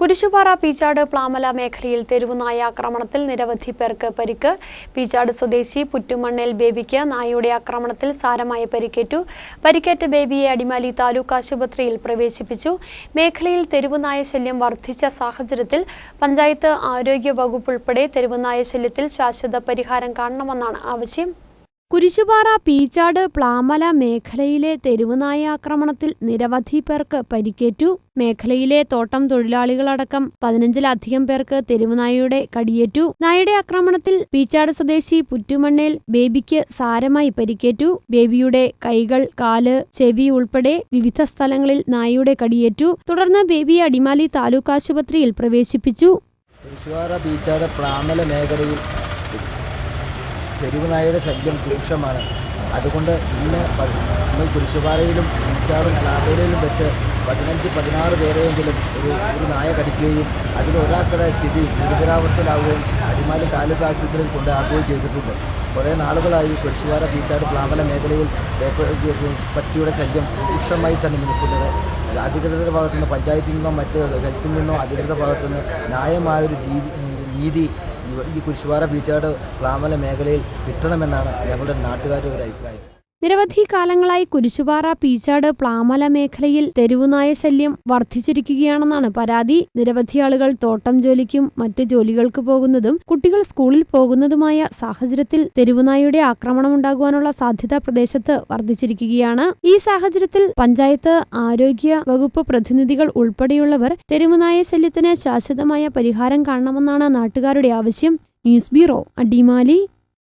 കുരിശുപാറ പീച്ചാട് പ്ലാമല മേഖലയിൽ തെരുവുനായ ആക്രമണത്തിൽ നിരവധി പേർക്ക് പരിക്ക്. പീച്ചാട് സ്വദേശി പുറ്റുമണ്ണേൽ ബേബിക്ക് നായയുടെ ആക്രമണത്തിൽ സാരമായ പരിക്കേറ്റു. പരിക്കേറ്റ ബേബിയെ അടിമാലി താലൂക്ക് ആശുപത്രിയിൽ പ്രവേശിപ്പിച്ചു. മേഖലയിൽ തെരുവുനായ ശല്യം വർദ്ധിച്ച സാഹചര്യത്തിൽ പഞ്ചായത്ത് ആരോഗ്യ വകുപ്പ് ഉൾപ്പെടെ തെരുവുനായ ശല്യത്തിൽ ശാശ്വത പരിഹാരം കാണണമെന്നാണ് ആവശ്യം. കുരിശുപാറ പീച്ചാട് പ്ലാമല മേഖലയിലെ തെരുവുനായ ആക്രമണത്തിൽ നിരവധി പേർക്ക് പരിക്കേറ്റു. മേഖലയിലെ തോട്ടം തൊഴിലാളികളടക്കം പതിനഞ്ചിലധികം പേർക്ക് തെരുവുനായയുടെ കടിയേറ്റു. നായയുടെ ആക്രമണത്തിൽ പീച്ചാട് സ്വദേശി പുറ്റുമണ്ണേൽ ബേബിക്ക് സാരമായി പരിക്കേറ്റു. ബേബിയുടെ കൈകൾ കാൽ ചെവി ഉൾപ്പെടെ വിവിധ സ്ഥലങ്ങളിൽ നായയുടെ കടിയേറ്റു. തുടർന്ന് ബേബിയെ അടിമാലി താലൂക്ക് ആശുപത്രിയിൽ പ്രവേശിപ്പിച്ചു. കുരിശുപാറ ബീച്ചാട് പ്രാമല മേഖലയിൽ തെരുവ് നായയുടെ ശല്യം രൂക്ഷമാണ്. അതുകൊണ്ട് ഇന്ന് ഇന്ന് കുരിശുപാറയിലും ഇച്ചാറും നാവേലയിലും വെച്ച് പതിനഞ്ച് പതിനാറ് പേരെയെങ്കിലും ഒരു ഒരു നായ കടിക്കുകയും അതിൽ സ്ഥിതി ഗുരുതരാവസ്ഥയിലാവുകയും അടിമാലി താലൂക്ക് ആശുപത്രിയിൽ കൊണ്ടാക്കുകയും ചെയ്തിട്ടുണ്ട്. കുറേ നാളുകളായി കുരിശുപാറ ബീച്ചാട് പ്ലാമല മേഖലയിൽ പട്ടിയുടെ ശല്യം രൂക്ഷമായി തന്നെ നിൽക്കുന്നത്. അധികൃതരുടെ ഭാഗത്തു നിന്ന് പഞ്ചായത്തിൽ നിന്നോ മറ്റ് ഹെൽത്തിൽ നിന്നോ അധികൃതരുടെ ഭാഗത്തു നിന്ന് ന്യായമായൊരു രീതി നീതി ഈ കുരിശുപാറ ബീച്ചാട് പ്ലാമല മേഖലയിൽ കിട്ടണമെന്നാണ് ഞങ്ങളുടെ നാട്ടുകാരുടെ ഒരു അഭിപ്രായം. നിരവധി കാലങ്ങളായി കുരിശുപാറ പീച്ചാട് പ്ലാമല മേഖലയിൽ തെരുവുനായ ശല്യം വർദ്ധിച്ചിരിക്കുകയാണെന്നാണ് പരാതി. നിരവധി ആളുകൾ തോട്ടം ജോലിക്കും മറ്റ് ജോലികൾക്ക് പോകുന്നതും കുട്ടികൾ സ്കൂളിൽ പോകുന്നതുമായ സാഹചര്യത്തിൽ തെരുവുനായയുടെ ആക്രമണമുണ്ടാകുവാനുള്ള സാധ്യത പ്രദേശത്ത് വർദ്ധിച്ചിരിക്കുകയാണ്. ഈ സാഹചര്യത്തിൽ പഞ്ചായത്ത് ആരോഗ്യ വകുപ്പ് പ്രതിനിധികൾ ഉൾപ്പെടെയുള്ളവർ തെരുവുനായ ശല്യത്തിന് ശാശ്വതമായ പരിഹാരം കാണണമെന്നാണ് നാട്ടുകാരുടെ ആവശ്യം. News bureau Adimali.